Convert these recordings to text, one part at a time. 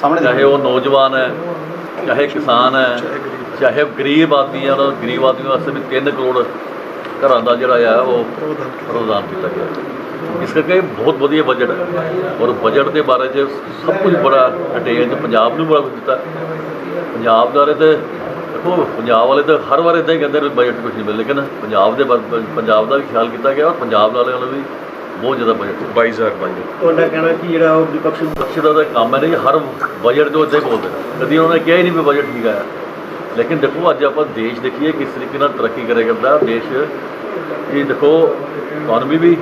ਸਾਹਮਣੇ ਚਾਹੇ ਉਹ ਨੌਜਵਾਨ ਹੈ ਚਾਹੇ ਕਿਸਾਨ ਹੈ ਚਾਹੇ ਗਰੀਬ ਆਦਮੀ ਹੈ ਉਹਨਾਂ ਗਰੀਬ ਆਦਮੀ ਵਾਸਤੇ ਵੀ 3 ਕਰੋੜ ਘਰਾਂ ਦਾ ਜਿਹੜਾ ਆ ਉਹ ਪ੍ਰਦਾਨ ਕੀਤਾ ਗਿਆ। ਇਸ ਕਰਕੇ ਬਹੁਤ ਵਧੀਆ ਬਜਟ ਹੈ। ਔਰ ਬਜਟ ਦੇ ਬਾਰੇ 'ਚ ਸਭ ਕੁਝ ਬੜਾ ਡਿਟੇਲ 'ਚ ਪੰਜਾਬ ਨੂੰ ਬੜਾ ਦਿੱਤਾ। ਪੰਜਾਬ ਬਾਰੇ ਤੇ ਦੇਖੋ ਪੰਜਾਬ ਵਾਲੇ ਤਾਂ ਹਰ ਵਾਰ ਇਦਾਂ ਹੀ ਕਹਿੰਦੇ ਨੇ ਬਜਟ ਕੁਝ ਨਹੀਂ ਮਿਲ ਲੇਕਿਨ ਪੰਜਾਬ ਦੇ ਪੰਜਾਬ ਦਾ ਵੀ ਖਿਆਲ ਕੀਤਾ ਗਿਆ ਔਰ ਪੰਜਾਬ ਵਾਲਿਆਂ ਨੂੰ ਵੀ ਬਹੁਤ ਜ਼ਿਆਦਾ ਬਜਟ 22000 ਬਣ ਤੁਹਾਡਾ ਕਹਿਣਾ ਕਿ ਜਿਹੜਾ ਉਹ ਵਿਪਕਸ਼ ਵਿਪਕਸ਼ ਦਾ ਤਾਂ ਕੰਮ ਹੈ ਨਹੀਂ ਹਰ ਬਜਟ ਇੱਦਾਂ ਹੀ ਬੋਲਦੇ ਕਦੀ ਉਹਨਾਂ ਨੇ ਕਿਹਾ ਹੀ ਨਹੀਂ ਵੀ ਬਜਟ ਠੀਕ ਆਇਆ। ਲੇਕਿਨ ਦੇਖੋ ਅੱਜ ਆਪਾਂ ਦੇਸ਼ ਦੇਖੀਏ ਕਿਸ ਤਰੀਕੇ ਨਾਲ ਤਰੱਕੀ ਕਰੇ ਕਰਦਾ ਦੇਸ਼ ਇਹ ਦੇਖੋ ਇਕਨੋਮੀ ਵੀ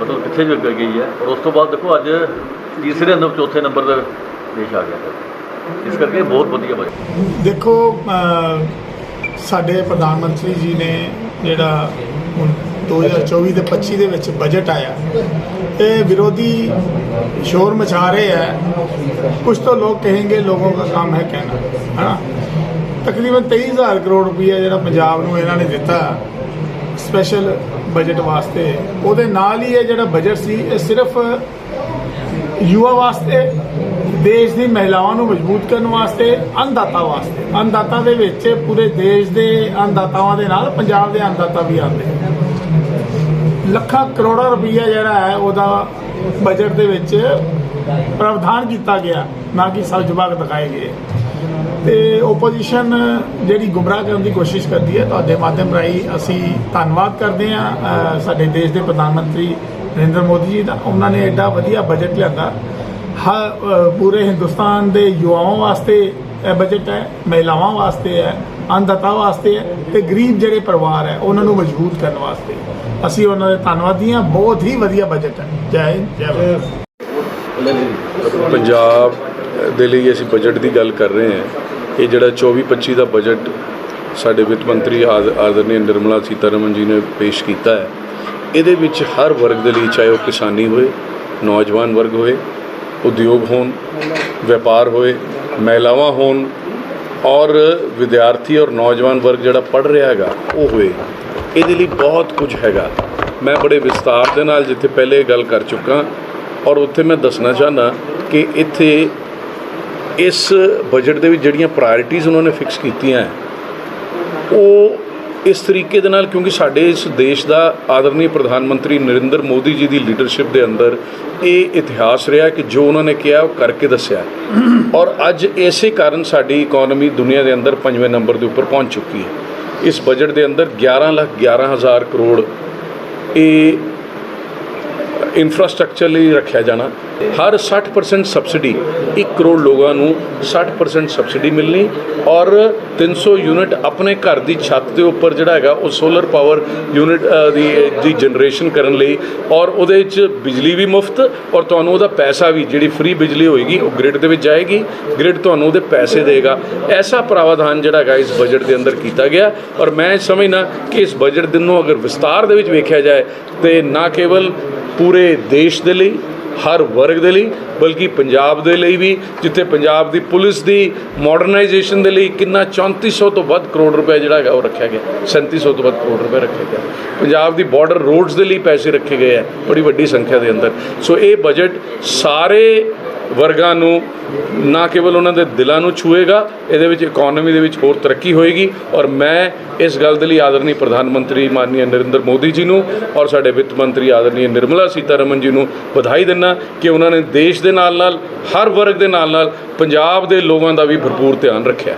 ਮਤਲਬ ਕਿੱਥੇ ਜੋ ਗਈ ਹੈ। ਔਰ ਉਸ ਤੋਂ ਬਾਅਦ ਦੇਖੋ ਅੱਜ ਤੀਸਰੇ ਨੰਬਰ ਚੌਥੇ ਨੰਬਰ ਦਾ ਦੇਸ਼ ਆ ਗਿਆ। ਇਸ ਕਰਕੇ ਬਹੁਤ ਵਧੀਆ ਬਜਟ ਦੇਖੋ ਸਾਡੇ ਪ੍ਰਧਾਨ ਮੰਤਰੀ ਜੀ ਨੇ ਜਿਹੜਾ 2024 ਤੇ 25 ਦੇ ਵਿੱਚ ਬਜਟ ਆਇਆ। ਤੇ ਵਿਰੋਧੀ ਸ਼ੋਰ ਮਚਾ ਰਹੇ ਹੈ ਕੁਝ ਤੋਂ ਲੋਕ ਕਹਿੰਗੇ, ਲੋਕਾਂ ਦਾ ਕੰਮ ਹੈ ਕਹਿਣਾ, ਹਨਾ? ਤਕਰੀਬਨ 23000 ਕਰੋੜ ਰੁਪਏ ਜਿਹੜਾ ਪੰਜਾਬ ਨੂੰ ਇਹਨਾਂ ਨੇ ਦਿੱਤਾ ਸਪੈਸ਼ਲ ਬਜਟ ਵਾਸਤੇ। ਉਹਦੇ ਨਾਲ ਹੀ ਇਹ ਜਿਹੜਾ ਬਜਟ ਸੀ, ਇਹ ਸਿਰਫ ਯੁਵਾ ਵਾਸਤੇ, ਦੇਸ਼ ਦੀ ਮਹਿਲਾਵਾਂ ਨੂੰ ਮਜ਼ਬੂਤ ਕਰਨ ਵਾਸਤੇ ਅੰਦਾਤਾ ਵਾਸਤੇ। ਅੰਦਾਤਾ ਦੇ ਵਿੱਚ ਪੂਰੇ ਦੇਸ਼ ਦੇ ਅੰਦਾਤਾਵਾਂ ਦੇ ਨਾਲ ਪੰਜਾਬ ਦੇ ਅੰਦਾਤਾ ਵੀ ਆਉਂਦੇ। ਲੱਖਾਂ ਕਰੋੜਾਂ ਰੁਪਈਆ ਜਿਹੜਾ ਹੈ ਉਹਦਾ ਬਜਟ ਦੇ ਵਿੱਚ ਪ੍ਰਾਵਧਾਨ ਕੀਤਾ ਗਿਆ, ਨਾ ਕਿ ਸਭ ਜਵਾਬ ਦਿਖਾਏ ਗਏ। ਤੇ ਓਪੋਜੀਸ਼ਨ ਜਿਹੜੀ ਗੁੰਮਰਾਹ ਕਰਨ ਦੀ ਕੋਸ਼ਿਸ਼ ਕਰਦੀ ਹੈ, ਤੁਹਾਡੇ ਮਾਧਿਅਮ ਰਾਹੀਂ ਅਸੀਂ ਧੰਨਵਾਦ ਕਰਦੇ ਹਾਂ ਸਾਡੇ ਦੇਸ਼ ਦੇ ਪ੍ਰਧਾਨ ਮੰਤਰੀ ਨਰਿੰਦਰ ਮੋਦੀ ਜੀ ਦਾ। ਉਹਨਾਂ ਨੇ ਐਡਾ ਵਧੀਆ ਬਜਟ ਲਿਆਂਦਾ। ਹ- ਪੂਰੇ ਹਿੰਦੁਸਤਾਨ ਦੇ ਯੁਵਾਵਾਂ ਵਾਸਤੇ ਇਹ ਬਜਟ ਹੈ, ਮਹਿਲਾਵਾਂ ਵਾਸਤੇ ਹੈ। ਅੰਧਤਾ ਵਾਸਤੇ ਹੈ ਤੇ ਗਰੀਬ ਜਿਹੜੇ ਪਰਿਵਾਰ ਹੈ, ਉਹਨਾਂ ਨੂੰ ਮਜ਼ਬੂਤ ਕਰਨ ਵਾਸਤੇ। ਅਸੀਂ ਉਹਨਾਂ ਦੇ ਧੰਨਵਾਦੀ ਹਾਂ ਬਹੁਤ ਹੀ ਵਧੀਆ ਬਜਟ ਹੈ। ਜੈ ਹਿੰਦ, ਜੈ ਭਾਰਤ। ਪੰਜਾਬ ਦੇ ਲਈ ਅਸੀਂ ਬਜਟ ਦੀ ਗੱਲ ਕਰ ਰਹੇ ਹਾਂ। ਇਹ ਜਿਹੜਾ 24-25 ਦਾ ਬਜਟ ਸਾਡੇ ਵਿੱਤ ਮੰਤਰੀ ਆਦ- ਆਦਰਨੀ ਨਿਰਮਲਾ ਸੀਤਾਰਮਨ ਜੀ ਨੇ ਪੇਸ਼ ਕੀਤਾ ਹੈ। ਇਹਦੇ ਵਿੱਚ ਹਰ ਵਰਗ ਦੇ ਲਈ ਚਾਹੇ ਉਹ ਕਿਸਾਨੀ ਹੋਏ, ਨੌਜਵਾਨ ਵਰਗ ਹੋਏ, ਉਦਯੋਗ ਹੋਣ, ਵਪਾਰ ਹੋਏ, ਮਹਿਲਾਵਾਂ ਹੋਣ ਔਰ ਵਿਦਿਆਰਥੀ ਔਰ ਨੌਜਵਾਨ ਵਰਗ ਜਿਹੜਾ ਪੜ ਰਿਹਾ ਹੈਗਾ, ਉਹ ਹੋਏ। ਇਹਦੇ ਲਈ ਬਹੁਤ ਕੁਝ ਹੈਗਾ। ਮੈਂ ਬੜੇ ਵਿਸਤਾਰ ਦੇ ਨਾਲ ਜਿੱਥੇ ਪਹਿਲੇ ਗੱਲ ਕਰ ਚੁੱਕਾ ਔਰ ਉੱਥੇ ਮੈਂ ਦੱਸਣਾ ਚਾਹਨਾ ਕਿ ਇੱਥੇ ਇਸ ਬਜਟ ਦੇ ਵਿੱਚ ਜਿਹੜੀਆਂ ਪ੍ਰਾਇੋਰਟੀਆਂ ਉਹਨਾਂ ਨੇ ਫਿਕਸ ਕੀਤੀਆਂ ਉਹ ਇਸ ਤਰੀਕੇ ਦੇ ਨਾਲ ਕਿਉਂਕਿ ਸਾਡੇ ਇਸ ਦੇਸ਼ ਦਾ ਆਦਰਨੀ ਪ੍ਰਧਾਨ ਮੰਤਰੀ ਨਰਿੰਦਰ ਮੋਦੀ ਜੀ ਦੀ ਲੀਡਰਸ਼ਿਪ ਦੇ ਅੰਦਰ ਇਹ ਇਤਿਹਾਸ ਰਿਹਾ ਕਿ ਜੋ ਉਹਨਾਂ ਨੇ ਕਿਹਾ ਉਹ ਕਰਕੇ ਦੱਸਿਆ। ਔਰ ਅੱਜ ਇਸੇ ਕਾਰਨ ਸਾਡੀ ਇਕਨੋਮੀ ਦੁਨੀਆ ਦੇ ਅੰਦਰ ਪੰਜਵੇਂ ਨੰਬਰ ਦੇ ਉੱਪਰ ਪਹੁੰਚ ਚੁੱਕੀ ਹੈ। ਇਸ ਬਜਟ ਦੇ ਅੰਦਰ 11 ਲੱਖ 11 ਹਜ਼ਾਰ ਕਰੋੜ ਇਹ ਇਨਫਰਾਸਟ੍ਰਕਚਰ ਲਈ ਰੱਖਿਆ ਜਾਣਾ। ਹਰ 60% ਸਬਸਿਡੀ 1 ਕਰੋੜ ਲੋਕਾਂ ਨੂੰ 60% ਸਬਸਿਡੀ ਮਿਲਣੀ ਔਰ 300 ਯੂਨਿਟ ਆਪਣੇ ਘਰ ਦੀ ਛੱਤ ਦੇ ਉੱਪਰ ਜਿਹੜਾ ਹੈਗਾ ਉਹ ਸੋਲਰ ਪਾਵਰ ਯੂਨਿਟ ਦੀ ਦੀ ਜਨਰੇਸ਼ਨ ਕਰਨ ਲਈ ਔਰ ਉਹਦੇ ਵਿੱਚ ਬਿਜਲੀ ਵੀ ਮੁਫਤ ਔਰ ਤੁਹਾਨੂੰ ਉਹਦਾ ਪੈਸਾ ਵੀ, ਜਿਹੜੀ ਫ੍ਰੀ ਬਿਜਲੀ ਹੋਏਗੀ, ਉਹ ਗ੍ਰਿਡ ਦੇ ਵਿੱਚ ਜਾਏਗੀ ਗ੍ਰਿਡ ਤੁਹਾਨੂੰ ਉਹਦੇ ਪੈਸੇ ਦੇਗਾ। ਐਸਾ ਪ੍ਰਾਵਧਾਨ ਜਿਹੜਾ ਹੈਗਾ ਇਸ ਬਜਟ ਦੇ ਅੰਦਰ ਕੀਤਾ ਗਿਆ ਔਰ ਮੈਂ ਸਮਝਣਾ ਕਿ ਇਸ ਬਜਟ ਦਿਨ ਨੂੰ ਅਗਰ ਵਿਸਤਾਰ ਦੇ ਵਿੱਚ ਵੇਖਿਆ ਜਾਏ ਤੇ ਨਾ ਕੇਵਲ ਪੂਰੇ ਦੇਸ਼ ਦੇ ਲਈ ਹਰ ਵਰਗ ਦੇ ਲਈ, ਬਲਕਿ ਪੰਜਾਬ ਦੇ ਲਈ ਵੀ, ਜਿੱਥੇ ਪੰਜਾਬ ਦੀ ਪੁਲਿਸ ਦੀ ਮਾਡਰਨਾਈਜੇਸ਼ਨ ਦੇ ਲਈ ਕਿੰਨਾ 3400 ਤੋਂ ਵੱਧ ਕਰੋੜ ਰੁਪਏ ਜਿਹੜਾ ਹੈਗਾ ਉਹ ਰੱਖਿਆ ਗਿਆ। 3700 ਤੋਂ ਵੱਧ ਕਰੋੜ ਰੁਪਏ ਰੱਖੇ ਗਿਆ ਪੰਜਾਬ ਦੀ ਬਾਰਡਰ ਰੋਡਸ ਦੇ ਲਈ ਪੈਸੇ ਰੱਖੇ ਗਏ ਆ, ਬੜੀ ਵੱਡੀ ਸੰਖਿਆ ਦੇ ਅੰਦਰ। ਸੋ ਇਹ ਬਜਟ ਸਾਰੇ ਵਰਗਾਂ ਨੂੰ ਨਾ ਕੇਵਲ ਉਹਨਾਂ ਦੇ ਦਿਲਾਂ ਨੂੰ ਛੂਏਗਾ, ਇਹਦੇ ਵਿੱਚ ਇਕਨੋਮੀ ਦੇ ਵਿੱਚ ਹੋਰ ਤਰੱਕੀ ਹੋਏਗੀ ਔਰ ਮੈਂ ਇਸ ਗੱਲ ਦੇ ਲਈ ਆਦਰਨੀ ਪ੍ਰਧਾਨ ਮੰਤਰੀ ਮਾਨਨੀय ਨਰਿੰਦਰ ਮੋਦੀ ਜੀ ਨੂੰ ਔਰ ਸਾਡੇ ਵਿੱਤ ਮੰਤਰੀ ਆਦਰਨੀ ਨਿਰਮਲਾ ਸੀਤਾਰਮਨ ਜੀ ਨੂੰ ਵਧਾਈ ਦਿੰਦਾ ਕਿ ਉਹਨਾਂ ਨੇ ਦੇਸ਼ ਦੇ ਨਾਲ ਨਾਲ, ਹਰ ਵਰਗ ਦੇ ਨਾਲ ਨਾਲ ਪੰਜਾਬ ਦੇ ਲੋਕਾਂ ਦਾ ਵੀ ਭਰਪੂਰ ਧਿਆਨ ਰੱਖਿਆ।